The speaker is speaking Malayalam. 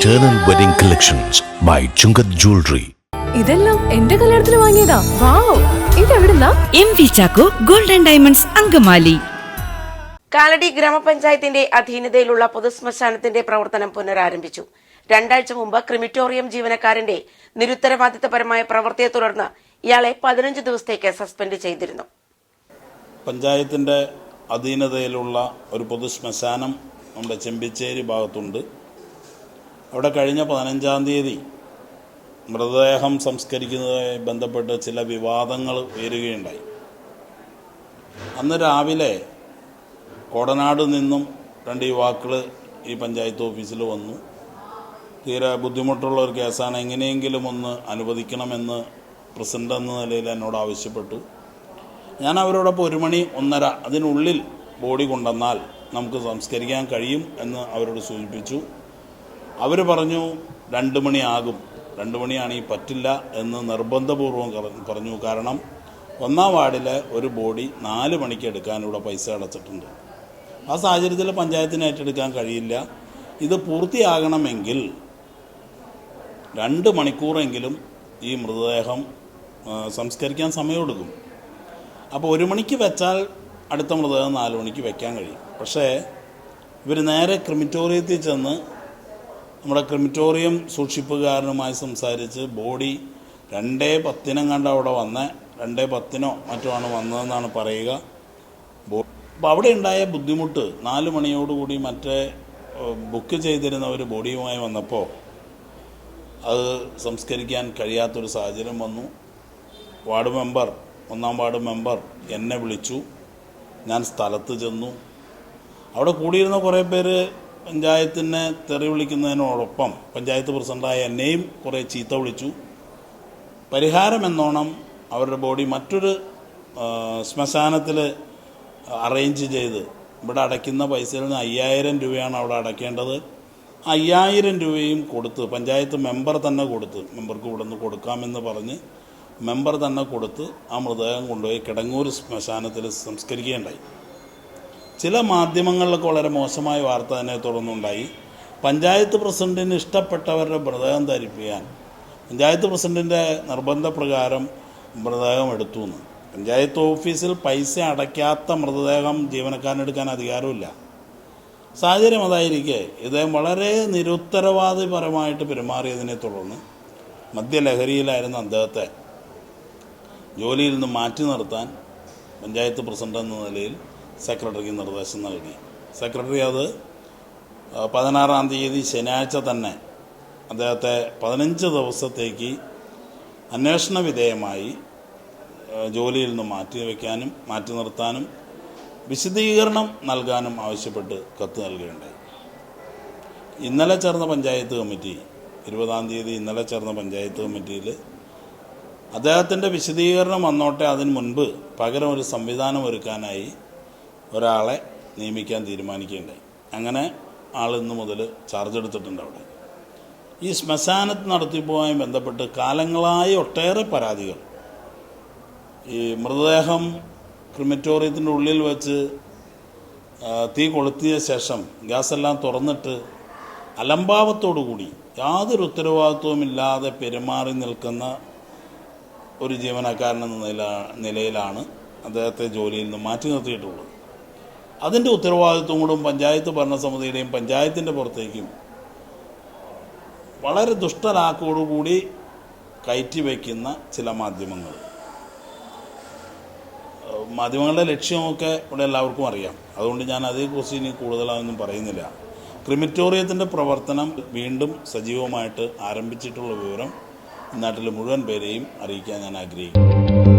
Eternal Wedding Collections by Chungath Jewelry. ഇതെല്ലാം എന്റെ കല്യാണത്തിന് വാങ്ങിയതാ. Wow ഇതെവിടുന്നാ? M V Chacko golden diamonds Angamaly. Kalady ഗ്രാമപഞ്ചായത്തിന്റെ അധീനതയിലുള്ള പൊതുശ്മശാനത്തിന്റെ പ്രവർത്തനം പുനരാരംഭിച്ചു. രണ്ടാഴ്ച മുമ്പ് ക്രിമിറ്റോറിയം ജീവനക്കാരന്റെ നിരുത്തരവാദിത്തപരമായ പ്രവൃത്തിയെ തുടർന്ന് ഇയാളെ പതിനഞ്ച് ദിവസത്തേക്ക് സസ്പെൻഡ് ചെയ്തിരുന്നു. പഞ്ചായത്തിന്റെ അധീനതയിലുള്ള ഒരു പൊതു ശ്മശാനം നമ്മുടെ ചെമ്പിച്ചേരി ഭാഗത്തുണ്ട്. അവിടെ കഴിഞ്ഞ പതിനഞ്ചാം തീയതി മൃതദേഹം സംസ്കരിക്കുന്നതുമായി ബന്ധപ്പെട്ട് ചില വിവാദങ്ങൾ ഉയരുകയുണ്ടായി. അന്ന് രാവിലെ കോടനാട് നിന്നും രണ്ട് യുവാക്കൾ ഈ പഞ്ചായത്ത് ഓഫീസിൽ വന്നു. തീരെ ബുദ്ധിമുട്ടുള്ള ഒരു കേസാണ്. എങ്ങനെയെങ്കിലും ഒന്ന് അനുവദിക്കണമെന്ന് പ്രസിഡന്റ് എന്ന നിലയിൽ എന്നോട് ആവശ്യപ്പെട്ടു. ഞാൻ അവരോടൊപ്പം ഒരു മണി ഒന്നര അതിനുള്ളിൽ ബോഡി കൊണ്ടുവന്നാൽ നമുക്ക് സംസ്കരിക്കാൻ കഴിയും എന്ന് അവരോട് സൂചിപ്പിച്ചു. അവർ പറഞ്ഞു രണ്ട് മണിയാകും. രണ്ട് മണിയാണെങ്കിൽ പറ്റില്ല എന്ന് നിർബന്ധപൂർവം പറഞ്ഞു. കാരണം ഒന്നാം വാർഡിലെ ഒരു ബോഡി നാല് മണിക്ക് എടുക്കാൻ ഇവിടെ പൈസ അടച്ചിട്ടുണ്ട്. ആ സാഹചര്യത്തിൽ പഞ്ചായത്തിന് ഏറ്റെടുക്കാൻ കഴിയില്ല. ഇത് പൂർത്തിയാകണമെങ്കിൽ രണ്ട് മണിക്കൂറെങ്കിലും ഈ മൃതദേഹം സംസ്കരിക്കാൻ സമയമെടുക്കും. അപ്പോൾ ഒരു മണിക്ക് വെച്ചാൽ അടുത്ത മൃതദേഹം നാല് മണിക്ക് വെക്കാൻ കഴിയും. പക്ഷേ ഇവർ നേരെ ക്രിമിറ്റോറിയത്തിൽ ചെന്ന് നമ്മുടെ ക്രിമിറ്റോറിയം സൂക്ഷിപ്പുകാരനുമായി സംസാരിച്ച് ബോഡി രണ്ടേ പത്തിനും കണ്ട് അവിടെ വന്ന രണ്ടേ പത്തിനോ മറ്റോ ആണ് വന്നതെന്നാണ് പറയുക. അപ്പോൾ അവിടെ ഉണ്ടായ ബുദ്ധിമുട്ട് നാല് മണിയോടുകൂടി മറ്റേ ബുക്ക് ചെയ്തിരുന്ന ഒരു ബോഡിയുമായി വന്നപ്പോൾ അത് സംസ്കരിക്കാൻ കഴിയാത്തൊരു സാഹചര്യം വന്നു. വാർഡ് മെമ്പർ ഒന്നാം വാർഡ് മെമ്പർ എന്നെ വിളിച്ചു. ഞാൻ സ്ഥലത്ത് ചെന്നു. അവിടെ കൂടിയിരുന്ന കുറേ പേര് പഞ്ചായത്തിനെ തെറി വിളിക്കുന്നതിനോടൊപ്പം പഞ്ചായത്ത് പ്രസിഡന്റായ എന്നെയും കുറേ ചീത്ത വിളിച്ചു. പരിഹാരം എന്നോണം അവരുടെ ബോഡി മറ്റൊരു ശ്മശാനത്തിൽ അറേഞ്ച് ചെയ്ത് ഇവിടെ അടയ്ക്കുന്ന പൈസയിൽ നിന്ന് അയ്യായിരം രൂപയാണ് അവിടെ അടയ്ക്കേണ്ടത്. അയ്യായിരം രൂപയും കൊടുത്ത് പഞ്ചായത്ത് മെമ്പർ തന്നെ കൊടുത്ത് മെമ്പർക്ക് ഇവിടെ നിന്ന് കൊടുക്കാമെന്ന് പറഞ്ഞ് മെമ്പർ തന്നെ കൊടുത്ത് ആ മൃതദേഹം കൊണ്ടുപോയി കിടങ്ങൂർ ശ്മശാനത്തിൽ സംസ്കരിക്കുകയുണ്ടായി. ചില മാധ്യമങ്ങളിലൊക്കെ വളരെ മോശമായ വാർത്ത തന്നെ തുടർന്നുണ്ടായി. പഞ്ചായത്ത് പ്രസിഡന്റിന് ഇഷ്ടപ്പെട്ടവരുടെ മൃതദേഹം ധരിപ്പിക്കാൻ പഞ്ചായത്ത് പ്രസിഡന്റിന്റെ നിർബന്ധപ്രകാരം മൃതദേഹം എടുത്തു എന്ന്. പഞ്ചായത്ത് ഓഫീസിൽ പൈസ അടയ്ക്കാത്ത മൃതദേഹം ജീവനക്കാരനെടുക്കാൻ അധികാരമില്ല സാഹചര്യം അതായിരിക്കെ. ഇദ്ദേഹം വളരെ നിരുത്തരവാദപരമായിട്ട് പെരുമാറിയതിനെ തുടർന്ന് മദ്യലഹരിയിലായിരുന്ന അദ്ദേഹത്തെ ജോലിയിൽ നിന്ന് മാറ്റി നിർത്താൻ പഞ്ചായത്ത് പ്രസിഡന്റ് എന്ന നിലയിൽ സെക്രട്ടറിക്ക് നിർദ്ദേശം നൽകി. സെക്രട്ടറി അത് പതിനാറാം തീയതി ശനിയാഴ്ച തന്നെ അദ്ദേഹത്തെ പതിനഞ്ച് ദിവസത്തേക്ക് അന്വേഷണ വിധേയമായി ജോലിയിൽ നിന്ന് മാറ്റി വയ്ക്കാനും മാറ്റി നിർത്താനും വിശദീകരണം നൽകാനും ആവശ്യപ്പെട്ട് കത്ത് നൽകുകയുണ്ടായി. ഇന്നലെ ചേർന്ന പഞ്ചായത്ത് കമ്മിറ്റി ഇരുപതാം തീയതി ഇന്നലെ ചേർന്ന പഞ്ചായത്ത് കമ്മിറ്റിയിൽ അദ്ദേഹത്തിന്റെ വിശദീകരണം വന്നോട്ടെ അതിന് മുൻപ് പകരം ഒരു സംവിധാനം ഒരുക്കാനായി ഒരാളെ നിയമിക്കാൻ തീരുമാനിക്കുകയുണ്ടായി. അങ്ങനെ ആൾ ഇന്ന് മുതൽ ചാർജ് എടുത്തിട്ടുണ്ട് അവിടെ. ഈ ശ്മശാനത്ത് നടത്തിപ്പുമായി ബന്ധപ്പെട്ട് കാലങ്ങളായി ഒട്ടേറെ പരാതികൾ. ഈ മൃതദേഹം ക്രിമറ്റോറിയത്തിന്റെ ഉള്ളിൽ വെച്ച് തീ കൊളുത്തിയ ശേഷം ഗ്യാസെല്ലാം തുറന്നിട്ട് അലംഭാവത്തോടു കൂടി യാതൊരു ഉത്തരവാദിത്വവും ഇല്ലാതെ പെരുമാറി നിൽക്കുന്ന ഒരു ജീവനക്കാരൻ എന്ന നില നിലയിലാണ് അദ്ദേഹത്തെ ജോലിയിൽ നിന്ന് മാറ്റി നിർത്തിയിട്ടുള്ളത്. അതിന്റെ ഉത്തരവാദിത്വം കൂടും പഞ്ചായത്ത് ഭരണസമിതിയുടെയും പഞ്ചായത്തിന്റെ പുറത്തേക്കും. വളരെ ദുഷ്ടലാക്കോടുകൂടി കയറ്റി വയ്ക്കുന്ന ചില മാധ്യമങ്ങൾ. മാധ്യമങ്ങളുടെ ലക്ഷ്യമൊക്കെ ഇവിടെ എല്ലാവർക്കും അറിയാം. അതുകൊണ്ട് ഞാൻ അതേക്കുറിച്ച് ഇനി കൂടുതലൊന്നും പറയുന്നില്ല. ക്രിമിറ്റോറിയത്തിന്റെ പ്രവർത്തനം വീണ്ടും സജീവമായിട്ട് ആരംഭിച്ചിട്ടുള്ള വിവരം നാട്ടിലെ മുഴുവൻ പേരെയും അറിയിക്കാൻ ഞാൻ ആഗ്രഹിക്കുന്നു.